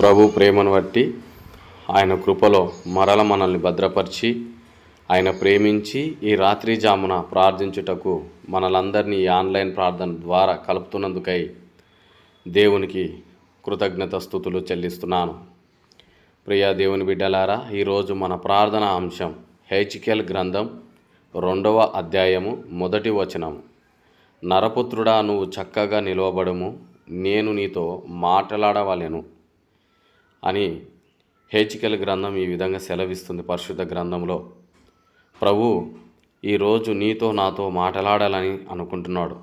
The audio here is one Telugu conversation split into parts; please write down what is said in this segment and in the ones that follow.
ప్రభు ప్రేమను బట్టి ఆయన కృపలో మరల మనల్ని భద్రపరిచి ఆయన ప్రేమించి ఈ రాత్రి జామున ప్రార్థించుటకు మనలందరినీ ఈ ఆన్లైన్ ప్రార్థన ద్వారా కలుపుతున్నందుకై దేవునికి కృతజ్ఞత స్థుతులు చెల్లిస్తున్నాను. ప్రియా దేవుని బిడ్డలారా ఈరోజు మన ప్రార్థన అంశం హెచ్కెల్ గ్రంథం రెండవ అధ్యాయము మొదటి వచనం నరపుత్రుడా నువ్వు చక్కగా నిలవబడము నేను నీతో మాట్లాడవలెను. అని హేచికల్ గ్రంథం ఈ విధంగా సెలవిస్తుంది పరిశుద్ధ గ్రంథంలో. ప్రభు ఈరోజు నీతో నాతో మాట్లాడాలని అనుకుంటున్నాడు.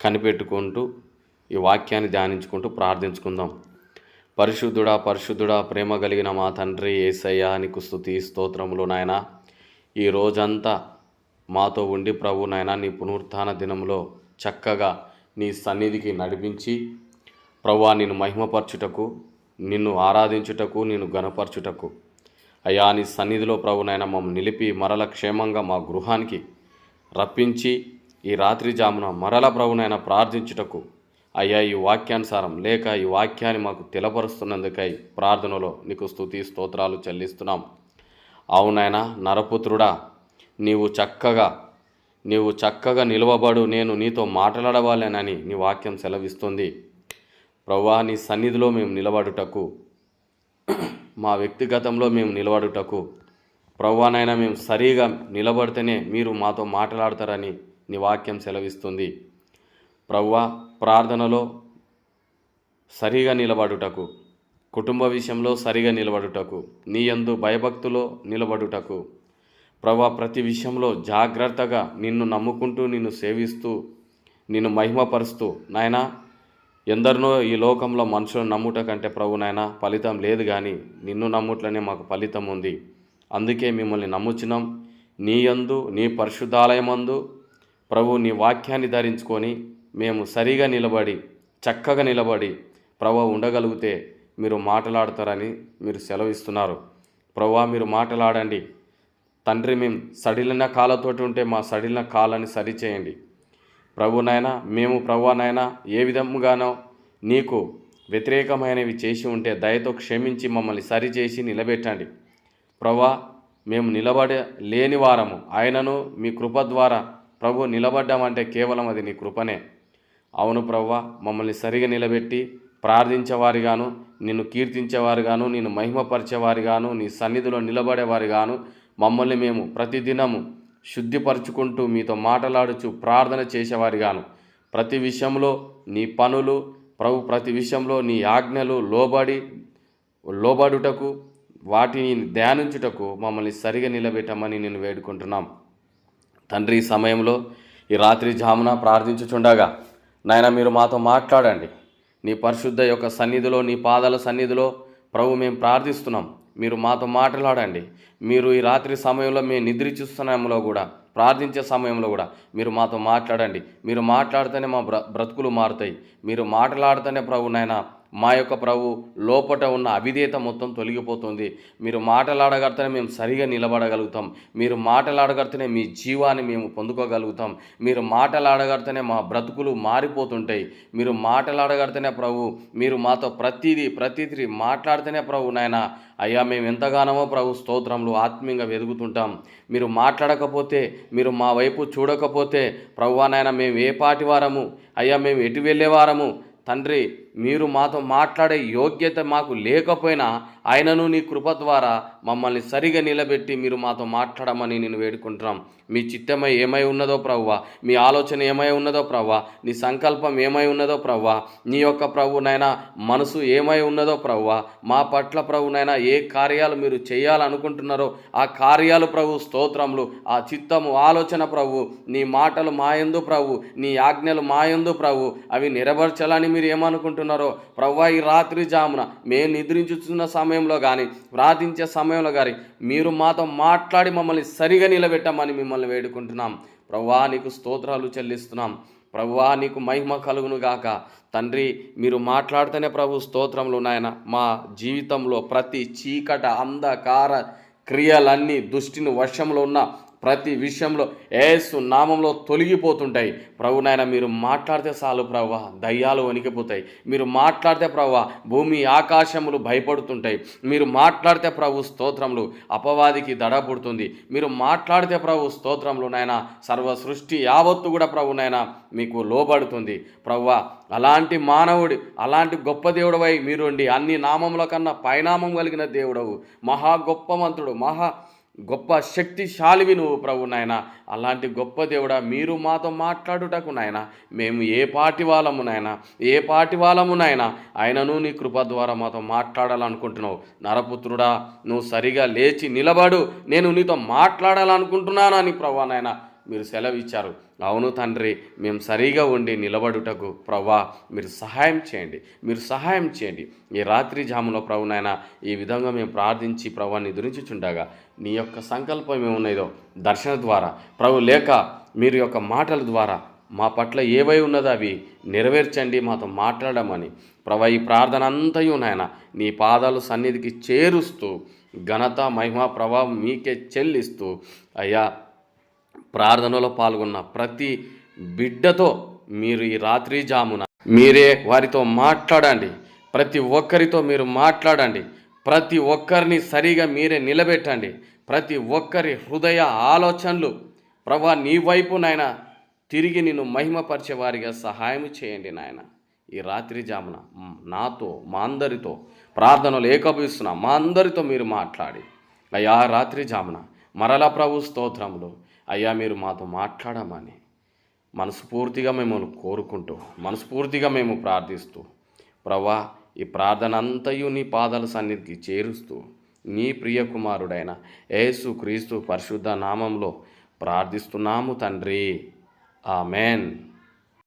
కనిపెట్టుకుంటూ ఈ వాక్యాన్ని ధ్యానించుకుంటూ ప్రార్థించుకుందాం. పరిశుద్ధుడా పరిశుద్ధుడా ప్రేమ కలిగిన మా తండ్రి ఏసయ్యా నీకు స్థుతి స్తోత్రములు నాయన. ఈ రోజంతా మాతో ఉండి ప్రభు నాయన నీ పునరుత్థాన దినంలో చక్కగా నీ సన్నిధికి నడిపించి ప్రభు నిన్ను మహిమపరచుటకు నిన్ను ఆరాధించుటకు నిన్ను గనపరచుటకు అయ్యా నీ సన్నిధిలో ప్రభునైన మమ్మల్ని నిలిపి మరల క్షేమంగా మా గృహానికి రప్పించి ఈ రాత్రి జామున మరల ప్రభునైనా ప్రార్థించుటకు. అయ్యా ఈ వాక్యానుసారం లేక ఈ వాక్యాన్ని మాకు తెలపరుస్తున్నందుకై ప్రార్థనలో నీకు స్థుతి స్తోత్రాలు చెల్లిస్తున్నాం. అవునైనా నరపుత్రుడా నీవు చక్కగా నీవు చక్కగా నిలవబడు నేను నీతో మాట్లాడవాలేనని నీ వాక్యం సెలవిస్తుంది. ప్రవ్వా నీ సన్నిధిలో మేము నిలబడుటకు మా వ్యక్తిగతంలో మేము నిలబడుటకు ప్రవ్వానైనా మేము సరిగా నిలబడితేనే మీరు మాతో మాట్లాడతారని నీ వాక్యం సెలవిస్తుంది. ప్రవ్వా ప్రార్థనలో సరిగా నిలబడుటకు కుటుంబ విషయంలో సరిగా నిలబడుటకు నీ యందు భయభక్తులో నిలబడుటకు ప్రభా ప్రతి విషయంలో జాగ్రత్తగా నిన్ను నమ్ముకుంటూ నిన్ను సేవిస్తూ నిన్ను మహిమపరుస్తూ నాయనా ఎందరినో ఈ లోకంలో మనుషులను నమ్ముట కంటే ప్రభునైనా ఫలితం లేదు కానీ నిన్ను నమ్ముట్లనే మాకు ఫలితం ఉంది. అందుకే మిమ్మల్ని నమ్ముచినాం నీ యందు నీ పరిశుద్ధాలయమందు ప్రభు నీ వాక్యాన్ని ధరించుకొని మేము సరిగా నిలబడి చక్కగా నిలబడి ప్రభు ఉండగలిగితే మీరు మాట్లాడతారని మీరు సెలవిస్తున్నారు. ప్రభా మీరు మాట్లాడండి. తండ్రి మేము సడిలిన కాళ్ళతోటి ఉంటే మా సడిలిన కాళ్ళని సరిచేయండి. ప్రభునైనా మేము ప్రభునైనా ఏ విధముగానో నీకు వ్యతిరేకమైనవి చేసి ఉంటే దయతో క్షమించి మమ్మల్ని సరిచేసి నిలబెట్టండి. ప్రభా మేము నిలబడలేని వారము. ఆయనను మీ కృప ద్వారా ప్రభు నిలబడ్డామంటే కేవలం అది నీ కృపనే. అవును ప్రవ్వ మమ్మల్ని సరిగా నిలబెట్టి ప్రార్థించేవారిగాను నిన్ను కీర్తించేవారుగాను నిన్ను మహిమపరిచేవారిగాను నీ సన్నిధిలో నిలబడేవారిగాను మమ్మల్ని మేము ప్రతిదినము శుద్ధిపరచుకుంటూ మీతో మాట్లాడుచు ప్రార్థన చేసేవారిగాను. ప్రతి విషయంలో నీ పనులు ప్రభు ప్రతి విషయంలో నీ ఆజ్ఞలు లోబడి లోబడుటకు వాటిని ధ్యానించుటకు మమ్మల్ని సరిగా నిలబెట్టమని నేను వేడుకుంటున్నాం. తండ్రి ఈ సమయంలో ఈ రాత్రి జామున ప్రార్థించుచుండగా నాయన మీరు మాతో మాట్లాడండి. నీ పరిశుద్ధ యొక్క సన్నిధిలో నీ పాదాల సన్నిధిలో ప్రభు మేము ప్రార్థిస్తున్నాం. మీరు మాతో మాట్లాడండి. మీరు ఈ రాత్రి సమయంలో మేము నిద్రించు సమయంలో కూడా ప్రార్థించే సమయంలో కూడా మీరు మాతో మాట్లాడండి. మీరు మాట్లాడితేనే మా బ్ర బ్రతుకులు మారుతాయి. మీరు మాట్లాడితేనే ప్రభు నాయన మా యొక్క ప్రభు లోపట ఉన్న అవిధేత మొత్తం తొలగిపోతుంది. మీరు మాటలాడగడితేనే మేము సరిగా నిలబడగలుగుతాం. మీరు మాటలాడగడితేనే మీ జీవాన్ని మేము పొందుకోగలుగుతాం. మీరు మాటలాడగడితేనే మా బ్రతుకులు మారిపోతుంటాయి. మీరు మాటలాడగడితేనే ప్రభు మీరు మాతో ప్రతిదీ ప్రతిదీ మాట్లాడితేనే ప్రభు నాయన అయ్యా మేము ఎంతగానో ప్రభు స్తోత్రంలో ఆత్మీయంగా వెదుగుతుంటాం. మీరు మాట్లాడకపోతే మీరు మా వైపు చూడకపోతే ప్రభువానైనా మేము ఏ పాటి వారము? అయ్యా మేము ఎటు వెళ్ళేవారము తండ్రి మీరు మాతో మాట్లాడే యోగ్యత మాకు లేకపోయినా ఆయనను నీ కృప ద్వారా మమ్మల్ని సరిగా నిలబెట్టి మీరు మాతో మాట్లాడమని నేను వేడుకుంటున్నాం. మీ చిత్తమై ఏమై ఉన్నదో ప్రవ్వ మీ ఆలోచన ఏమై ఉన్నదో ప్రవ్వ నీ సంకల్పం ఏమై ఉన్నదో ప్రవ్వ నీ యొక్క ప్రభునైనా మనసు ఏమై ఉన్నదో ప్రవ్వ మా పట్ల ప్రభునైనా ఏ కార్యాలు మీరు చేయాలనుకుంటున్నారో ఆ కార్యాలు ప్రభు స్తోత్రములు ఆ చిత్తము ఆలోచన ప్రభు నీ మాటలు మాయందు ప్రభు నీ ఆజ్ఞలు మాయందు ప్రభు అవి నెరవేర్చాలని మీరు ఏమనుకుంటున్నారు ప్రవ్వా ఈ రాత్రి జామున మేము నిద్రించుతున్న సమయంలో కానీ ప్రార్థించే సమయంలో కానీ మీరు మాతో మాట్లాడి మమ్మల్ని సరిగా నిలబెట్టమని మిమ్మల్ని వేడుకుంటున్నాం. ప్రవ్వా నీకు స్తోత్రాలు చెల్లిస్తున్నాం. ప్రభువా నీకు మహిమ కలుగును గాక. తండ్రి మీరు మాట్లాడితేనే ప్రభు స్తోత్రములు నాయన. మా జీవితంలో ప్రతి చీకట అంధకార క్రియలన్నీ దుష్టిని వర్షంలో ఉన్న ప్రతి విషయంలో ఏసు నామంలో తొలగిపోతుంటాయి. ప్రభు నాయన మీరు మాట్లాడితే చాలు ప్రభు దయ్యాలు వణికిపోతాయి. మీరు మాట్లాడితే ప్రభు భూమి ఆకాశములు భయపడుతుంటాయి. మీరు మాట్లాడితే ప్రభు స్తోత్రములు అపవాదికి దడ పుడుతుంది మీరు మాట్లాడితే ప్రభు స్తోత్రములు నాయన సర్వ సృష్టి యావత్తు కూడా ప్రభు నాయన మీకు లోబడుతుంది. ప్రవ్వా అలాంటి మానవుడి అలాంటి గొప్ప దేవుడవై మీరుండి అన్ని నామముల కన్నా పైనామం కలిగిన దేవుడవు. మహా గొప్పవంతుడు మహా గొప్ప శక్తిశాలివి నువ్వు ప్రభు నాయన. అలాంటి గొప్ప దేవుడా మీరు మాతో మాట్లాడుటకు నాయన. మేము ఏ పాటి వాళ్ళము నాయన ఏ పాటి వాళ్ళము నాయన. ఆయనను నీ కృప ద్వారా మాతో మాట్లాడాలనుకుంటున్నావు. నరపుత్రుడా నువ్వు సరిగా లేచి నిలబడు. నేను నీతో మాట్లాడాలనుకుంటున్నానని ప్రభా నాయన. మీరు సెలవిచ్చారు. అవును తండ్రి మేము సరిగా ఉండి నిలబడుటకు ప్రవ్వా మీరు సహాయం చేయండి. మీరు సహాయం చేయండి. ఈ రాత్రి జాములో ప్రభు నాయన ఈ విధంగా మేము ప్రార్థించి ప్రభుని చుండగా నీ యొక్క సంకల్పం ఏమున్నదో దర్శన ద్వారా ప్రభు లేక మీరు యొక్క మాటల ద్వారా మా పట్ల ఏవై ఉన్నదో అవి నెరవేర్చండి మాతో మాట్లాడమని. ప్రభా ఈ ప్రార్థన అంతయు నాయన నీ పాదాలు సన్నిధికి చేరుస్తూ ఘనత మహిమ ప్రభావం మీకే చెల్లిస్తూ అయ్యా ప్రార్థనలో పాల్గొన్న ప్రతి బిడ్డతో మీరు ఈ రాత్రి జామున మీరే వారితో మాట్లాడండి. ప్రతి ఒక్కరితో మీరు మాట్లాడండి. ప్రతి ఒక్కరిని సరిగా మీరే నిలబెట్టండి. ప్రతి ఒక్కరి హృదయ ఆలోచనలు ప్రభా నీ వైపు నాయన తిరిగి నిన్ను మహిమపరిచే వారిగా సహాయం చేయండి నాయన. ఈ రాత్రి జామున నాతో మా అందరితో ప్రార్థనలు ఏకభవిస్తున్నా మా అందరితో మీరు మాట్లాడి. అయ్యా రాత్రి జామున మరలా ప్రభు స్తోత్రములు అయ్యా మీరు మాతో మాట్లాడమని మనస్ఫూర్తిగా మిమ్మల్ని కోరుకుంటూ మనస్ఫూర్తిగా మేము ప్రార్థిస్తూ ప్రభా ఈ ప్రార్థన అంతయు నీ పాదాల సన్నిధికి చేరుస్తూ నీ ప్రియకుమారుడైన యేసు క్రీస్తు పరిశుద్ధ నామంలో ప్రార్థిస్తున్నాము తండ్రి. ఆమెన్.